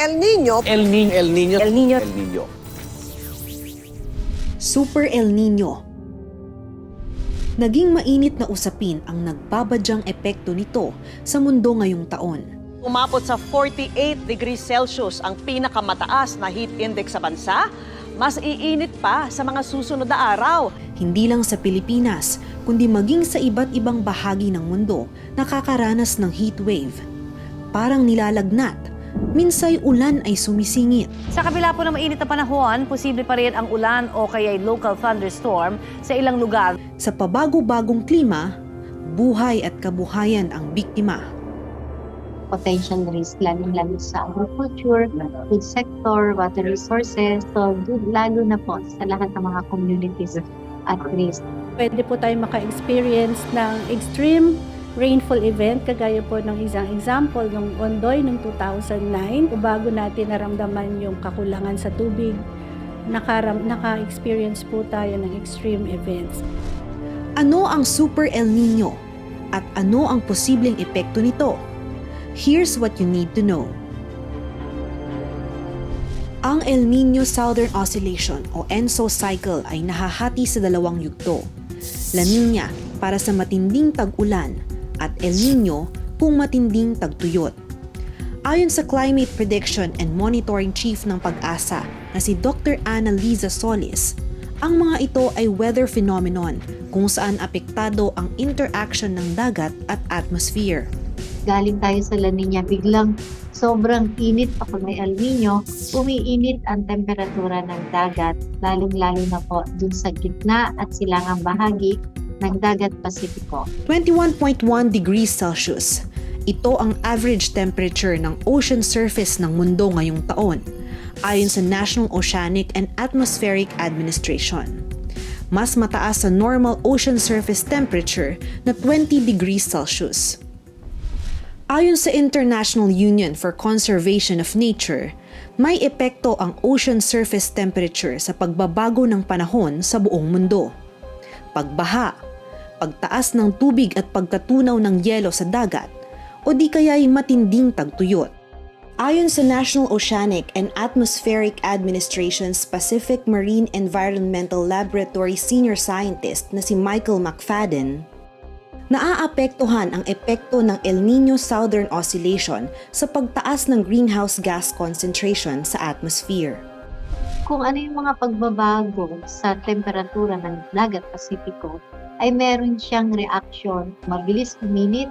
El Nino, El Niño. El Niño. El Niño. El Niño. Super El Nino. Naging mainit na usapin ang nagbabadyang epekto nito sa mundo ngayong taon. Umabot sa 48 degrees Celsius ang pinakamataas na heat index sa bansa. Mas iinit pa sa mga susunod na araw. Hindi lang sa Pilipinas, kundi maging sa iba't ibang bahagi ng mundo nakakaranas ng heat wave. Parang nilalagnat, minsay ulan ay sumisingit. Sa kabila po ng mainit na panahon, posible pa rin ang ulan o kaya local thunderstorm sa ilang lugar. Sa pabago-bagong klima, buhay at kabuhayan ang biktima. potential risk, lalong-lalo sa agriculture, food sector, water resources. So, lalo na po sa lahat ng mga communities at risk. pwede po tayo maka-experience ng extreme rainfall event kagaya po ng isang example ng Ondoy noong 2009 bago natin naramdaman yung kakulangan sa tubig nakaram, naka-experience po tayo ng extreme events. Ano ang Super El Nino? At ano ang posibleng epekto nito? Here's what you need to know. Ang El Nino Southern Oscillation o ENSO cycle ay nahahati sa dalawang yugto. La Nina para sa matinding tag-ulan at El Nino kung matinding tagtuyot. Ayon sa Climate Prediction and Monitoring Chief ng Pag-asa na si Dr. Ana Liza Solis, ang mga ito ay weather phenomenon kung saan apektado ang interaction ng dagat at atmosphere. Galing tayo sa La Nina, biglang sobrang init pa kung may El Nino, umiinit ang temperatura ng dagat, lalong-lalo na po dun sa gitna at silangang bahagi ng dagat Pasipiko. 21.1 degrees Celsius. Ito ang average temperature ng ocean surface ng mundo ngayong taon, ayon sa National Oceanic and Atmospheric Administration. Mas mataas sa normal ocean surface temperature na 20 degrees Celsius. Ayon sa International Union for Conservation of Nature, may epekto ang ocean surface temperature sa pagbabago ng panahon sa buong mundo. Pagbaha, pagtaas ng tubig at pagkatunaw ng yelo sa dagat, o di kaya'y matinding tagtuyot. Ayon sa National Oceanic and Atmospheric Administration's Pacific Marine Environmental Laboratory Senior Scientist na si Michael McFadden, naaapektuhan ang epekto ng El Nino Southern Oscillation sa pagtaas ng greenhouse gas concentration sa atmosphere. Kung ano yung mga pagbabago sa temperatura ng dagat Pasipiko, ay meron siyang reaction, mabilis uminit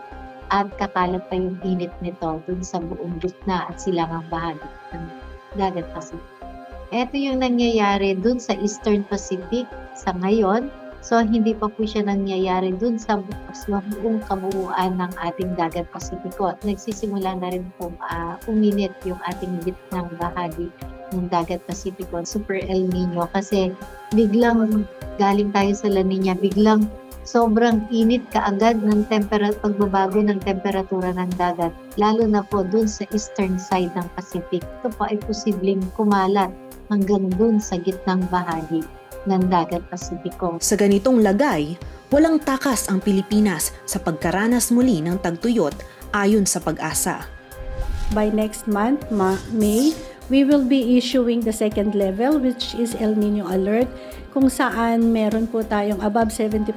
at kakalat pa yung init nito dun sa buong gitna at silangang bahagi ng dagat Pacific. Ito yung nangyayari dun sa Eastern Pacific sa ngayon. So, hindi pa po siya nangyayari dun sa, bu- sa buong kabuuan ng ating dagat Pasipiko. Nagsisimula na rin po ah, uminit yung ating gitnang bahagi ng dagat Pasipiko. Super El Nino kasi biglang galing tayo sa La Nina, biglang sobrang init kaagad ng temperature, pagbabago ng temperatura ng dagat, lalo na po dun sa eastern side ng Pacific. Ito po ay posibleng kumalat hanggang dun sa gitnang bahagi ng dagat Pasipiko. Sa ganitong lagay, walang takas ang Pilipinas sa pagkaranas muli ng tagtuyot ayon sa pag-asa. By next month, Ma- May, we will be issuing the second level which is El Nino Alert kung saan meron po tayong above 70%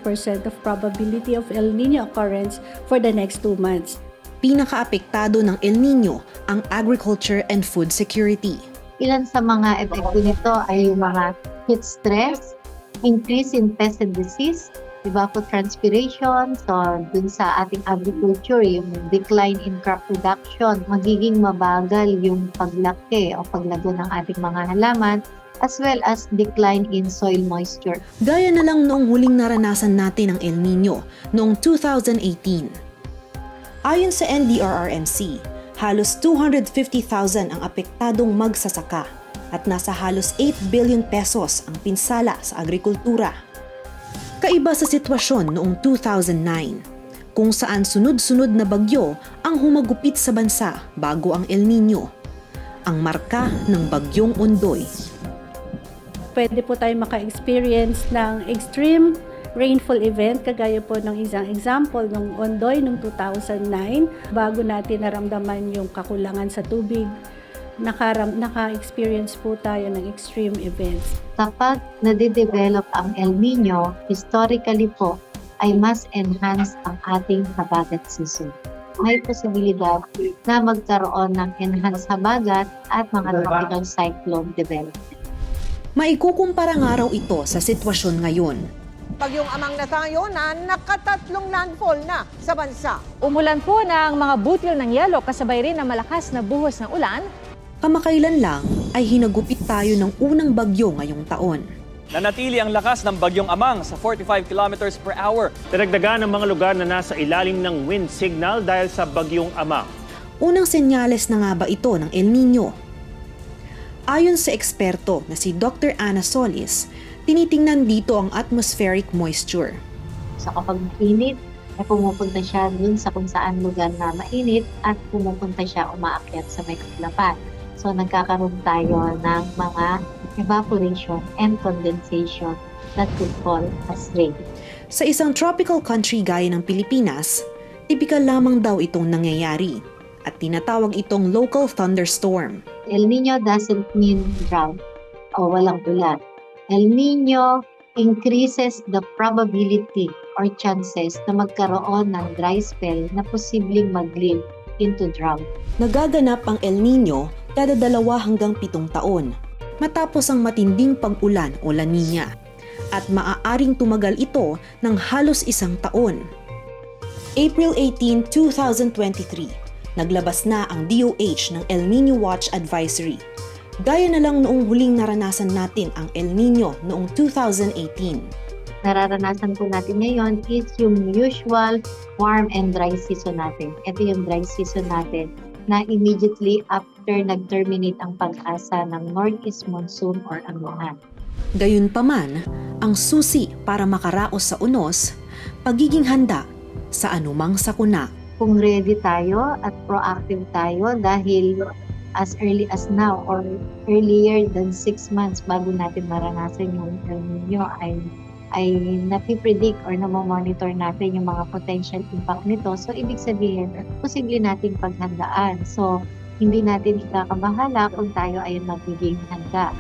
of probability of El Nino occurrence for the next two months. Pinakaapektado ng El Nino ang agriculture and food security. Ilan sa mga epekto nito ay yung mga heat stress, increase in pest and disease, evapotranspiration, so dun sa ating agriculture, yung decline in crop production, magiging mabagal yung paglaki o paglago ng ating mga halaman, as well as decline in soil moisture. Gaya na lang noong huling naranasan natin ang El Nino noong 2018. Ayon sa NDRRMC, halos 250,000 ang apektadong magsasaka at nasa halos 8 billion pesos ang pinsala sa agrikultura. Kaiba sa sitwasyon noong 2009, kung saan sunod-sunod na bagyo ang humagupit sa bansa bago ang El Nino, ang marka ng bagyong Ondoy Pwede po tayo maka-experience ng extreme rainfall event kagaya po ng isang example ng Ondoy noong 2009 bago natin naramdaman yung kakulangan sa tubig nakaram, naka-experience po tayo ng extreme events. Kapag nade-develop ang El Nino, historically po, ay mas enhance ang ating habagat season. May posibilidad na magkaroon ng enhanced habagat at mga tropical cyclone development. Maikukumpara nga raw ito sa sitwasyon ngayon. Bagyong amang na tayo na nakatatlong landfall na sa bansa. Umulan po ng mga butil ng yelo kasabay rin ng malakas na buhos ng ulan Kamakailan lang ay hinagupit tayo ng unang bagyo ngayong taon. Nanatili ang lakas ng bagyong amang sa 45 kilometers per hour. Dinagdagan ng mga lugar na nasa ilalim ng wind signal dahil sa bagyong amang. Unang senyales na nga ba ito ng El Nino? Ayon sa eksperto na si Dr. Ana Solis, tinitingnan dito ang atmospheric moisture. So kapag init, ay pumupunta siya dun sa kung saan lugar na mainit at pumupunta siya umaakyat sa may kaplapan. So nagkakaroon tayo ng mga evaporation and condensation that could fall as rain. Sa isang tropical country gaya ng Pilipinas, tipikal lamang daw itong nangyayari at tinatawag itong local thunderstorm. El Nino doesn't mean drought o walang ulan. El Nino increases the probability or chances na magkaroon ng dry spell na posibleng mag-lead into drought. Nagaganap ang El Nino kada dalawa hanggang pitong taon matapos ang matinding pag-ulan o La Nina at maaaring tumagal ito ng halos isang taon. April 18, 2023, naglabas na ang DOH ng El Nino Watch Advisory. Gaya na lang noong huling naranasan natin ang El Nino noong 2018. Nararanasan po natin ngayon is yung usual warm and dry season natin. Ito yung dry season natin na immediately after nag-terminate ang pag-asa ng northeast monsoon or anuhan. Gayunpaman, ang susi para makaraos sa unos, pagiging handa sa anumang sakuna. Kung ready tayo at proactive tayo dahil as early as now or earlier than 6 months bago natin maranasan yung El Nino ay ay napipredict or namomonitor natin yung mga potential impact nito. So, ibig sabihin, posible nating paghandaan. So, hindi natin ikakabahala kung tayo ay magiging handa.